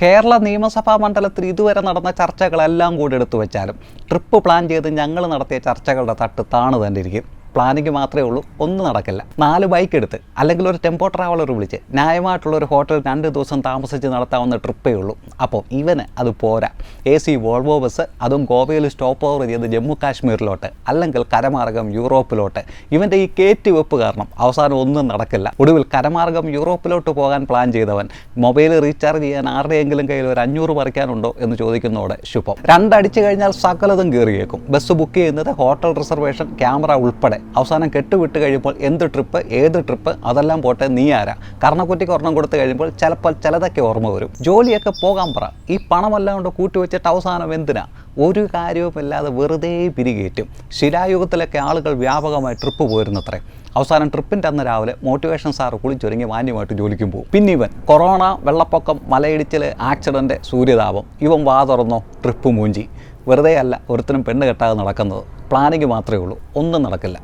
കേരള നിയമസഭാ മണ്ഡലത്തിൽ ഇതുവരെ നടന്ന ചർച്ചകളെല്ലാം കൂടി എടുത്തു വെച്ചാലും ട്രിപ്പ് പ്ലാൻ ചെയ്ത് ഞങ്ങൾ നടത്തിയ ചർച്ചകളുടെ തട്ട് താണു തന്നെ ഇരിക്കും പ്ലാനിങ് മാത്രമേ ഉള്ളൂ ഒന്നും നടക്കില്ല. നാല് ബൈക്ക് എടുത്ത് അല്ലെങ്കിൽ ഒരു ടെമ്പോ ട്രാവലർ വിളിച്ച് ന്യായമായിട്ടുള്ള ഒരു ഹോട്ടൽ രണ്ട് ദിവസം താമസിച്ച് നടത്താവുന്ന ട്രിപ്പേ ഉള്ളൂ. അപ്പോൾ ഇവന് അത് പോരാ. എ സി വോൾവോ ബസ് അതും ഗോവയിൽ സ്റ്റോപ്പ് ഓവർ ചെയ്ത് ജമ്മു കാശ്മീരിലോട്ട് അല്ലെങ്കിൽ കരമാർഗം യൂറോപ്പിലോട്ട്. ഇവന്റെ ഈ കയറ്റി വെപ്പ് കാരണം അവസാനം ഒന്നും നടക്കില്ല. ഒടുവിൽ കരമാർഗം യൂറോപ്പിലോട്ട് പോകാൻ പ്ലാൻ ചെയ്തവൻ മൊബൈൽ റീചാർജ് ചെയ്യാൻ ആരുടെയെങ്കിലും കയ്യിൽ ഒരു അഞ്ഞൂറ് പറിക്കാനുണ്ടോ എന്ന് ചോദിക്കുന്നതോടെ ശുഭം. രണ്ടടിച്ചു കഴിഞ്ഞാൽ സകലതും കയറിയേക്കും ബസ് ബുക്ക് ചെയ്യുന്നത് ഹോട്ടൽ റിസർവേഷൻ ക്യാമറ ഉൾപ്പെടെ. അവസാനം കെട്ടുവിട്ട് കഴിയുമ്പോൾ എന്ത് ട്രിപ്പ് ഏത് ട്രിപ്പ് അതെല്ലാം പോട്ടെ നീ ആരാ? കർണക്കുറ്റിക്ക് ഒരെണ്ണം കൊടുത്തു കഴിയുമ്പോൾ ചിലപ്പോൾ ചിലതൊക്കെ ഓർമ്മ വരും. ജോലിയൊക്കെ പോകാൻ പറ. ഈ പണമെല്ലാം കൊണ്ട് കൂട്ടിവെച്ചിട്ട് അവസാനം എന്തിനാ? ഒരു കാര്യവുമില്ലാതെ വെറുതെ പിരികേറ്റും. ശിലായുഗത്തിലൊക്കെ ആളുകൾ വ്യാപകമായി ട്രിപ്പ് പോയിരുന്നത്രേ. അവസാനം ട്രിപ്പിന്റെ അന്ന് രാവിലെ മോട്ടിവേഷൻ സാറ് കുളിച്ചൊരുങ്ങി മാന്യമായിട്ട് ജോലിക്കും പോകും. പിന്നെ ഇവൻ കൊറോണ വെള്ളപ്പൊക്കം മലയിടിച്ചിൽ ആക്സിഡന്റ് സൂര്യതാപം ഇവൻ വാ തുറന്നോ ട്രിപ്പ് മൂഞ്ചി. വെറുതെ അല്ല ഒരുത്തനും പെണ്ണ് കെട്ടാതെ നടക്കുന്നത്. പ്ലാനിങ് മാത്രമേ ഉള്ളൂ. ഒന്നും നടക്കില്ല.